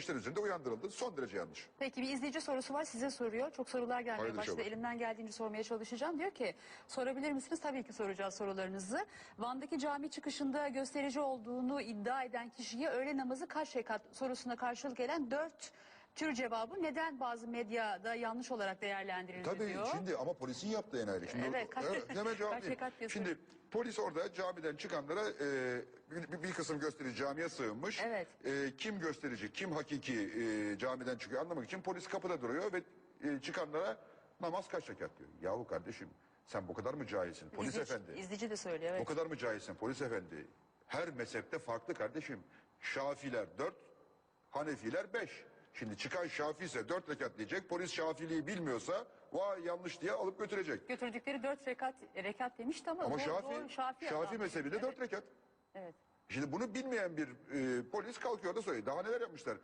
gençler üzerinde uyandırıldı. Son derece yanlış. Peki bir izleyici sorusu var size soruyor. Çok sorular gelmeye Hayırlı başladı. Elimden geldiğince sormaya çalışacağım. Diyor ki sorabilir misiniz? Tabii ki soracağız sorularınızı. Van'daki cami çıkışında gösterici olduğunu iddia eden kişiye öğle namazı kaç rekat sorusuna karşılık gelen dört tür cevabı neden bazı medyada yanlış olarak değerlendirildi Tabii diyor. şimdi ama polisin yaptığı enayeli. Şimdi, Evet, kaç- hemen diyorsun? Şimdi polis orada camiden çıkanlara e, bir, bir kısım gösterici camiye sığınmış. Evet. E, kim gösterici, kim hakiki e, camiden çıkıyor anlamak için polis kapıda duruyor ve e, çıkanlara namaz kaç rekat diyor. Yahu kardeşim sen bu kadar mı cahilsin? Polis İzleyici, efendi. izleyici de söylüyor. Evet. O kadar mı cahilsin polis efendi? Her mezhepte farklı kardeşim. Şafiler dört, Hanefiler beş. Şimdi çıkan Şafi ise dört rekat diyecek. Polis Şafiliği bilmiyorsa vay yanlış diye alıp götürecek. Götürdükleri dört rekat, rekat demişti ama, Ama doğru- Şafi, doğru, Şafi, Şafi adam. mezhebinde Evet, dört rekat. Evet. Şimdi bunu bilmeyen bir e, polis kalkıyor da söylüyor. Daha neler yapmışlar?